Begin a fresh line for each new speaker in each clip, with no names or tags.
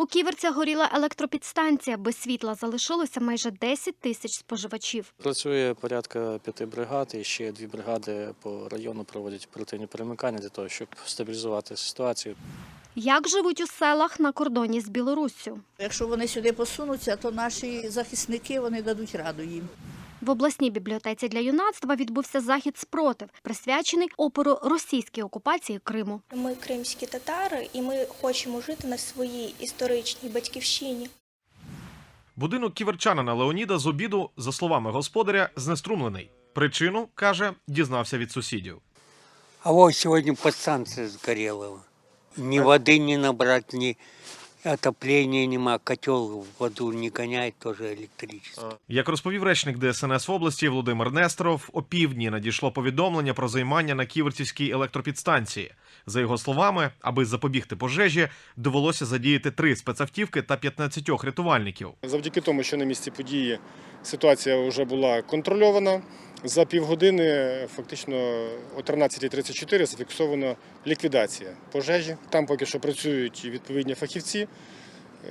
У Ківерцях горіла електропідстанція. Без світла залишилося майже 10 тисяч споживачів.
Працює порядка п'яти бригад, і ще дві бригади по району проводять оперативні перемикання для того, щоб стабілізувати ситуацію.
Як живуть у селах на кордоні з Білоруссю?
Якщо вони сюди посунуться, то наші захисники вони дадуть раду їм.
В обласній бібліотеці для юнацтва відбувся захід спротив, присвячений опору російській окупації Криму.
Ми кримські татари, і ми хочемо жити на своїй історичній батьківщині.
Будинок ківерчанина Леоніда з обіду, за словами господаря, знеструмлений. Причину каже, дізнався від сусідів.
А вот сегодня подстанция сгорела. Ни воды не набрать, ни отопления нема, котел воду не гоняет, тоже электричество.
Як розповів речник ДСНС в області Володимир Несторов, о півдні надійшло повідомлення про займання на Ківерцівській електропідстанції. За його словами, аби запобігти пожежі, довелося задіяти три спецавтівки та 15 рятувальників.
Завдяки тому, що на місці події ситуація вже була контрольована. За півгодини, фактично о 13.34 зафіксовано ліквідація пожежі. Там поки що працюють відповідні фахівці,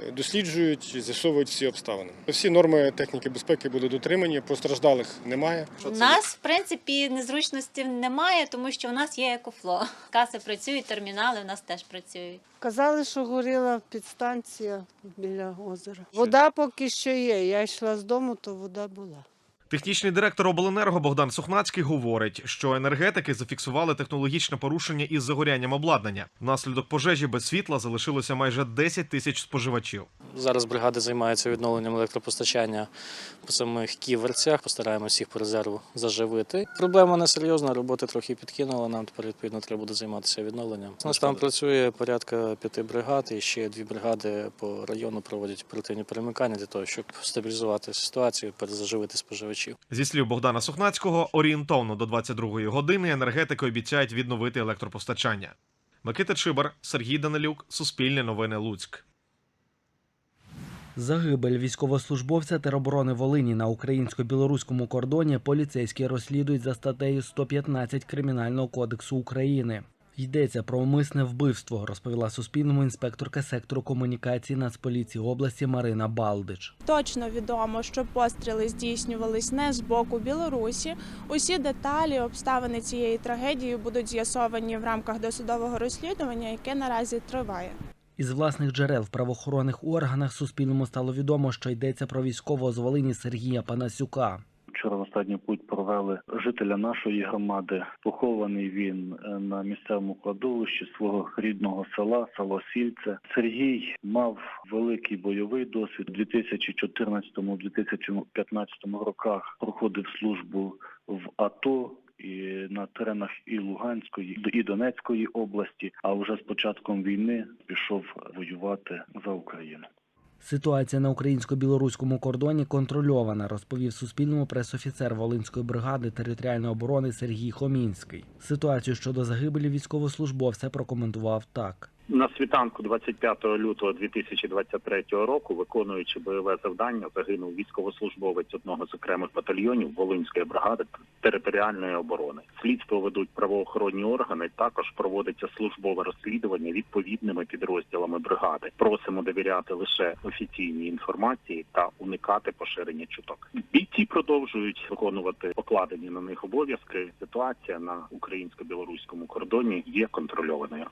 е, досліджують, з'ясовують всі обставини. Всі норми техніки безпеки були дотримані, постраждалих немає.
У нас, в принципі, незручностей немає, тому що у нас є екофло. Каси працюють, термінали у нас теж працюють.
Казали, що горіла підстанція біля озера. Вода поки що є. Я йшла з дому, то вода була.
Технічний директор обленерго Богдан Сухнацький говорить, що енергетики зафіксували технологічне порушення із загорянням обладнання. Внаслідок пожежі без світла залишилося майже 10 тисяч споживачів.
Зараз бригади займаються відновленням електропостачання по самих ківерцях. Постараємося всіх по резерву заживити. Проблема не серйозна, роботи трохи підкинула. Нам тепер відповідно треба буде займатися відновленням. У нас там працює порядка п'яти бригад, і ще дві бригади по району проводять оперативні перемикання для того, щоб стабілізувати ситуацію, перезаживити споживачів.
Зі слів Богдана Сухнацького, орієнтовно до 22-ї години енергетики обіцяють відновити електропостачання. Микита Чибар, Сергій Данилюк, Суспільне новини Луцьк.
Загибель військовослужбовця тероборони Волині на українсько-білоруському кордоні поліцейські розслідують за статтею 115 Кримінального кодексу України. Йдеться про умисне вбивство, розповіла Суспільному інспекторка сектору комунікації Нацполіції області Марина Балдич.
Точно відомо, що постріли здійснювались не з боку Білорусі. Усі деталі, обставини цієї трагедії будуть з'ясовані в рамках досудового розслідування, яке наразі триває.
Із власних джерел в правоохоронних органах Суспільному стало відомо, що йдеться про військового з Волині Сергія Панасюка.
Вчора в останній путь провели жителя нашої громади. Похований він е, на місцевому кладовищі свого рідного села, село Сільце. Сергій мав великий бойовий досвід. У 2014-2015 роках проходив службу в АТО. І на теренах і Луганської, і Донецької області, а вже з початком війни пішов воювати за Україну.
Ситуація на українсько-білоруському кордоні контрольована, розповів Суспільному пресофіцер Волинської бригади територіальної оборони Сергій Хомінський. Ситуацію щодо загибелі військовослужбовця прокоментував так.
На світанку 25 лютого 2023 року, виконуючи бойове завдання, загинув військовослужбовець одного з окремих батальйонів Волинської бригади територіальної оборони. Слідство ведуть правоохоронні органи. Також проводиться службове розслідування відповідними підрозділами бригади. Просимо довіряти лише офіційній інформації та уникати поширення чуток. Бійці продовжують виконувати покладені на них обов'язки. Ситуація на українсько-білоруському кордоні є контрольованою.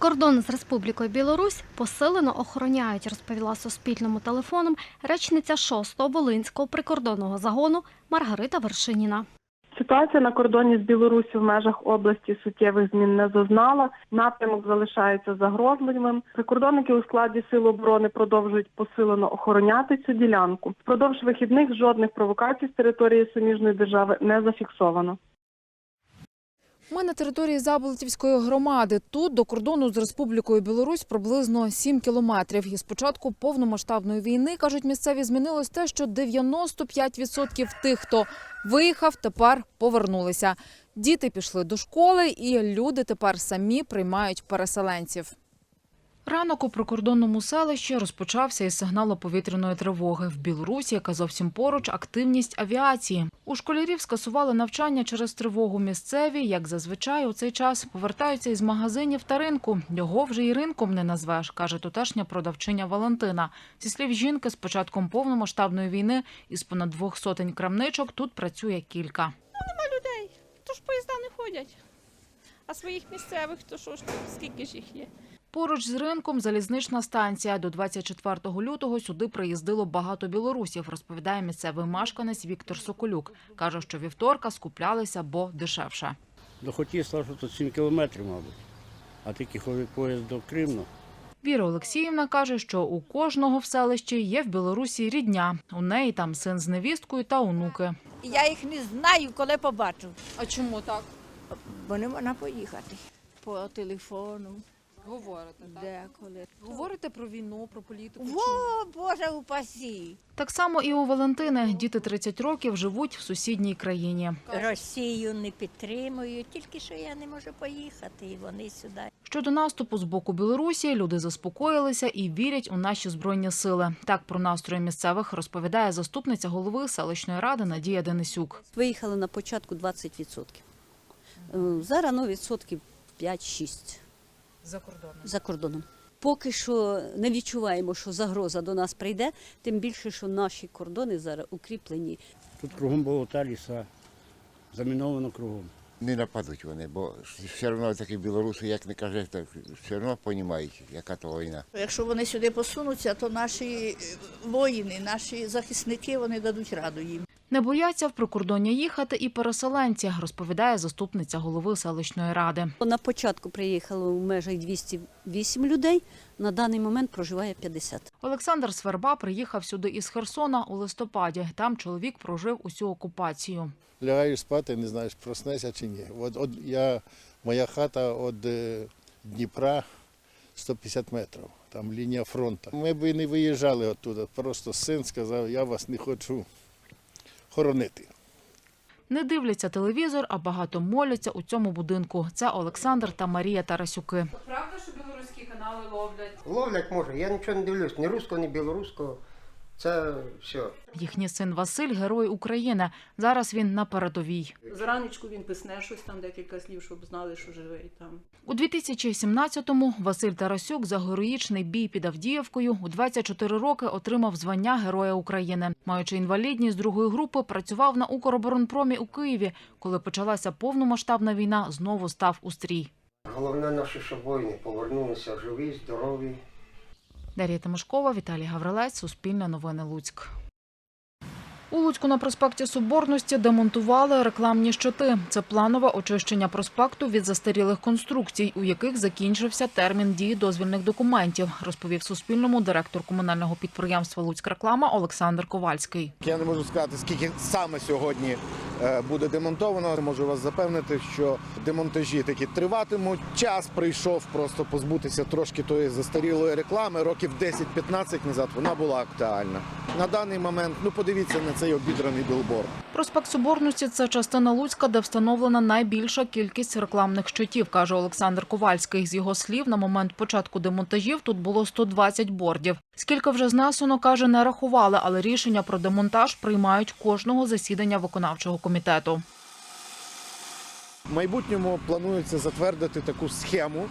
Кордон з Республікою Білорусь посилено охороняють, розповіла Суспільному телефоном речниця 6-го Волинського прикордонного загону Маргарита Вершиніна.
Ситуація на кордоні з Білорусі в межах області суттєвих змін не зазнала. Напрямок залишається загрозливим. Прикордонники у складі сил оборони продовжують посилено охороняти цю ділянку. Впродовж вихідних жодних провокацій з території суміжної держави не зафіксовано.
Ми на території Заболотівської громади. Тут до кордону з Республікою Білорусь приблизно 7 кілометрів. І з початку повномасштабної війни, кажуть місцеві, змінилось те, що 95% тих, хто виїхав, тепер повернулися. Діти пішли до школи, і люди тепер самі приймають переселенців. Ранок у прикордонному селищі розпочався із сигналу повітряної тривоги. В Білорусі, яка зовсім поруч, активність авіації. У школярів скасували навчання через тривогу. Місцеві, як зазвичай, у цей час повертаються із магазинів та ринку. Його вже і ринком не назвеш, каже тутешня продавчиня Валентина. Зі слів жінки, з початком повномасштабної війни із понад двох сотень крамничок тут працює кілька.
Нема людей, то ж поїзда не ходять. А своїх місцевих, то що ж, скільки ж їх є?
Поруч з ринком залізнична станція. До 24 лютого сюди приїздило багато білорусів, розповідає місцевий мешканець Віктор Соколюк. Каже, що вівторка скуплялися, бо дешевше.
До Хотісла, що тут 7 кілометрів, мабуть. А тільки ходить поїзд до Кримну.
Віра Олексіївна каже, що у кожного в селищі є в Білорусі рідня. У неї там син з невісткою та онуки.
Я їх не знаю, коли побачу.
А чому так?
Бо не можна поїхати. По телефону.
Говорите,
Деколи.
Говорите про війну, про політику.
Во, Боже упасі.
Так само і у Валентини. Діти 30 років живуть в сусідній країні.
Росію не підтримую, тільки що я не можу поїхати, і вони сюди.
Щодо наступу з боку Білорусі, люди заспокоїлися і вірять у наші збройні сили. Так про настрої місцевих розповідає заступниця голови селищної ради Надія Денисюк.
Виїхали на початку 20%. Е, Зараз ну, відсотків 5-6
За кордоном.
за кордоном. Поки що не відчуваємо, що загроза до нас прийде, тим більше, що наші кордони зараз укріплені.
Тут кругом болота, ліса, заміновано кругом.
Не нападуть вони, бо все одно такі білоруси, як не каже, так все одно розуміють, яка то війна.
Якщо вони сюди посунуться, то наші воїни, наші захисники, вони дадуть раду їм.
Не бояться в прикордоння їхати і переселенці, розповідає заступниця голови селищної ради.
На початку приїхало в межах 208 людей, на даний момент проживає 50.
Олександр Сверба приїхав сюди із Херсона у листопаді. Там чоловік прожив усю окупацію.
Лягаєш спати, не знаєш, проснешся чи ні. От, от я, моя хата від е, Дніпра 150 метрів, там лінія фронту. Ми б і не виїжджали оттуда. Просто син сказав, я вас не хочу хоронити.
Не дивляться телевізор, а багато моляться у цьому будинку. Це Олександр та Марія Тарасюки.
Правда, що білоруські канали ловлять?
Ловлять може, я нічого не дивлюсь, ні руського, ні білоруського. Це все.
Їхній син Василь герой України. Зараз він на передовій.
Зранечку він писне щось там, декілька слів, щоб знали, що живий там.
У 2017-му Василь Тарасюк за героїчний бій під Авдіївкою у 24 роки отримав звання Героя України. Маючи інвалідність другої групи, працював на Укроборонпромі у Києві. Коли почалася повномасштабна війна, знову став у стрій.
Головне наше, щоб воїни повернулися живі, здорові.
Дар'я Тимошкова, Віталій Гаврилець, Суспільне новини Луцьк. У Луцьку на проспекті Соборності демонтували рекламні щити. Це планове очищення проспекту від застарілих конструкцій, у яких закінчився термін дії дозвільних документів, розповів Суспільному директор комунального підприємства Луцьк реклама Олександр Ковальський.
Я не можу сказати, скільки саме сьогодні е, буде демонтовано. Можу вас запевнити, що демонтажі такі триватимуть. Час прийшов просто позбутися трошки тої застарілої реклами. Років 10-15 назад вона була актуальна. На даний момент, ну подивіться на цей обідраний білборд.
Проспект Соборності – це частина Луцька, де встановлена найбільша кількість рекламних щитів, каже Олександр Ковальський. З його слів, на момент початку демонтажів тут було 120 бордів. Скільки вже знесено, каже, не рахували, але рішення про демонтаж приймають кожного засідання виконавчого комітету.
В майбутньому планується затвердити таку схему.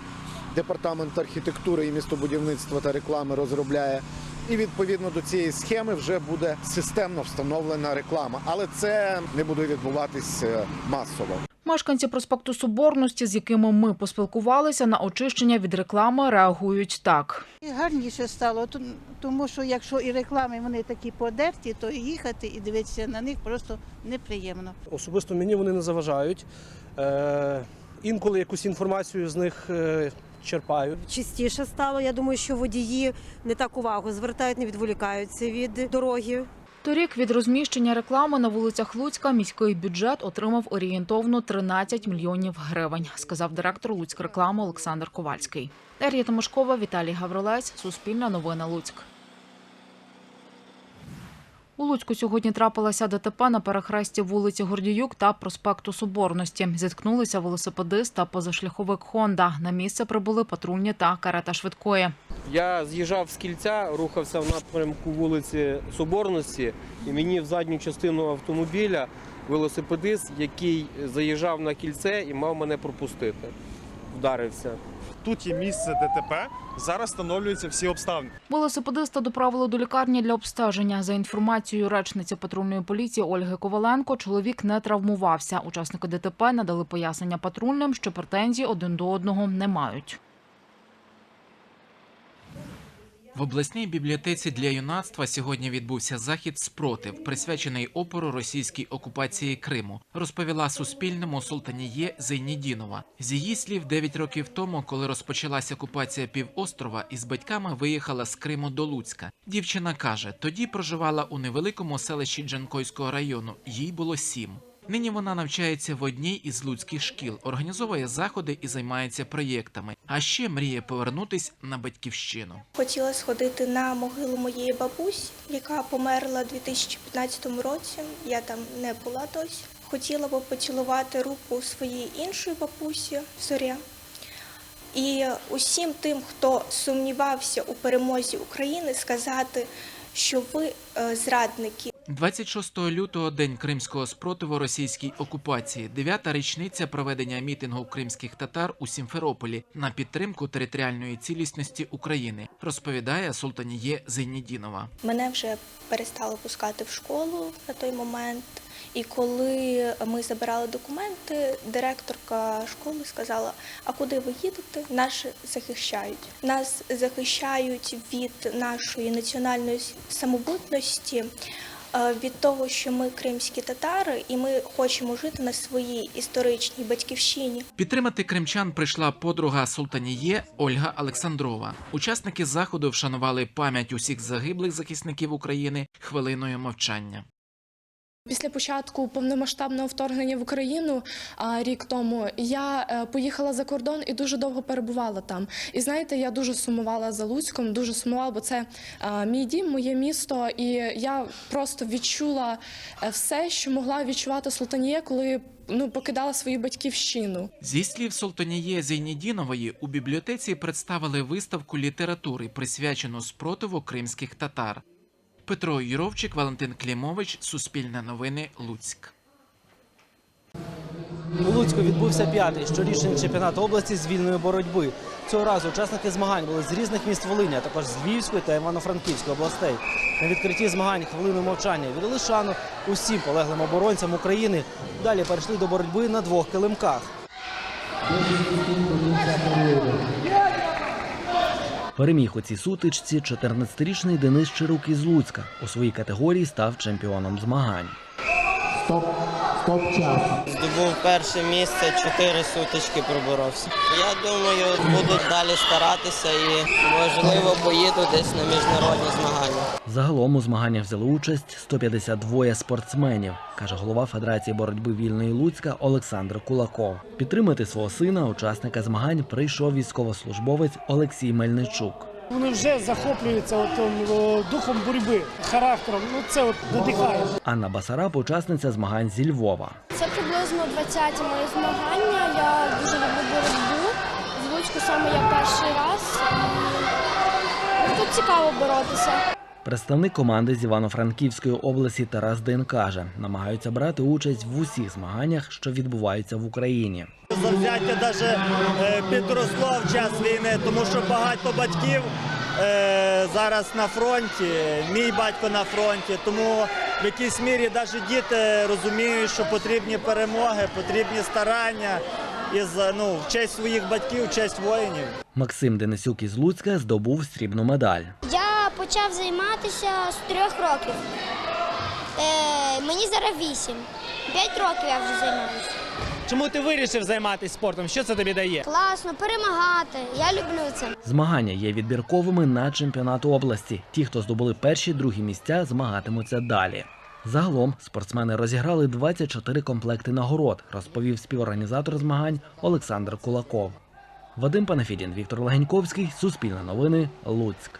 Департамент архітектури і містобудівництва та реклами розробляє. І відповідно до цієї схеми вже буде системно встановлена реклама, але це не буде відбуватись е, масово.
Мешканці проспекту Соборності, з якими ми поспілкувалися, на очищення від реклами реагують так.
І гарніше стало, ту- тому що якщо і реклами вони такі подерті, то і їхати і дивитися на них просто неприємно.
Особисто мені вони не заважають. Е, інколи якусь інформацію з них черпаю.
Чистіше стало. Я думаю, що водії не так увагу звертають, не відволікаються від дороги.
Торік від розміщення реклами на вулицях Луцька міський бюджет отримав орієнтовно 13 мільйонів гривень, сказав директор Луцьк реклами Олександр Ковальський. Дар'я Тимошкова, Віталій Гаврилець, Суспільна новина Луцьк. У Луцьку сьогодні трапилася ДТП на перехресті вулиці Гордіюк та проспекту Соборності. Зіткнулися велосипедист та позашляховик «Хонда». На місце прибули патрульні та карета швидкої.
Я з'їжджав з кільця, рухався в напрямку вулиці Соборності, і мені в задню частину автомобіля велосипедист, який заїжджав на кільце і мав мене пропустити. Вдарився.
Тут є місце ДТП. Зараз встановлюються всі обставини.
Велосипедиста доправили до лікарні для обстеження. За інформацією речниці патрульної поліції Ольги Коваленко, чоловік не травмувався. Учасники ДТП надали пояснення патрульним, що претензій один до одного не мають.
В обласній бібліотеці для юнацтва сьогодні відбувся захід спротив, присвячений опору російській окупації Криму, розповіла Суспільному Султаніє Зейнідінова. З її слів, 9 років тому, коли розпочалася окупація півострова, із батьками виїхала з Криму до Луцька. Дівчина каже, тоді проживала у невеликому селищі Джанкойського району. Їй було сім. Нині вона навчається в одній із луцьких шкіл, організовує заходи і займається проєктами. А ще мріє повернутись на батьківщину.
Хотіла сходити на могилу моєї бабусі, яка померла у 2015 році. Я там не була досі. Хотіла би поцілувати руку своєї іншої бабусі Зоря. І усім тим, хто сумнівався у перемозі України, сказати, що ви е, зрадники.
26 лютого день кримського спротиву російській окупації, дев'ята річниця проведення мітингу кримських татар у Сімферополі на підтримку територіальної цілісності України, розповідає Султаніє Зейнідінова.
Мене вже перестали пускати в школу на той момент. І коли ми забирали документи, директорка школи сказала: А куди ви їдете? Нас захищають. Нас захищають від нашої національної самобутності, від того, що ми кримські татари, і ми хочемо жити на своїй історичній батьківщині.
Підтримати кримчан прийшла подруга Султаніє Ольга Олександрова. Учасники заходу вшанували пам'ять усіх загиблих захисників України хвилиною мовчання.
Після початку повномасштабного вторгнення в Україну рік тому я е, поїхала за кордон і дуже довго перебувала там. І знаєте, я дуже сумувала за Луцьком, дуже сумувала, бо це мій дім, моє місто, і я просто відчула е, все, що могла відчувати Султанія, коли ну покидала свою батьківщину.
Зі слів Султаніє Зейнідінової, у бібліотеці представили виставку літератури, присвячену спротиву кримських татар. Петро Юровчик, Валентин Клімович, Суспільне новини, Луцьк.
У Луцьку відбувся п'ятий щорічний чемпіонат області з вільної боротьби. Цього разу учасники змагань були з різних міст Волині, а також з Львівської та Івано-Франківської областей. На відкритті змагань хвилину мовчання віддали шану усім полеглим оборонцям України. Далі перейшли до боротьби на двох килимках. Переміг у цій сутичці 14-річний Денис Чирук із Луцька. У своїй категорії став чемпіоном змагань.
Стоп, стоп час.
Здобув перше місце, чотири сутички проборовся. Я думаю, буду далі старатися і можливо поїду десь на міжнародні змагання.
Загалом у змаганнях взяли участь 152 спортсменів, каже голова Федерації боротьби вільної Луцька Олександр Кулаков. Підтримати свого сина, учасника змагань, прийшов військовослужбовець Олексій Мельничук.
Вони вже захоплюються от, духом боротьби, характером. Ну це от надихає.
Анна Басараб, учасниця змагань зі Львова.
Це приблизно 20 мої змагання. Я дуже люблю боротьбу. Звучку саме я перший раз. Ну, тут цікаво боротися.
Представник команди з Івано-Франківської області Тарас Дин каже, намагаються брати участь в усіх змаганнях, що відбуваються в Україні.
Завзяття навіть підросло в час війни, тому що багато батьків е, зараз на фронті, мій батько на фронті, тому в якійсь мірі навіть діти розуміють, що потрібні перемоги, потрібні старання і ну, в честь своїх батьків, в честь воїнів.
Максим Денисюк із Луцька здобув срібну медаль.
Я почав займатися з трьох років. Е, мені зараз вісім. П'ять років я вже займаюся.
Чому ти вирішив займатися спортом? Що це тобі дає?
Класно, перемагати. Я люблю це.
Змагання є відбірковими на чемпіонат області. Ті, хто здобули перші другі місця, змагатимуться далі. Загалом спортсмени розіграли 24 комплекти нагород, розповів співорганізатор змагань Олександр Кулаков. Вадим Панафідін, Віктор Легеньковський, Суспільне новини, Луцьк.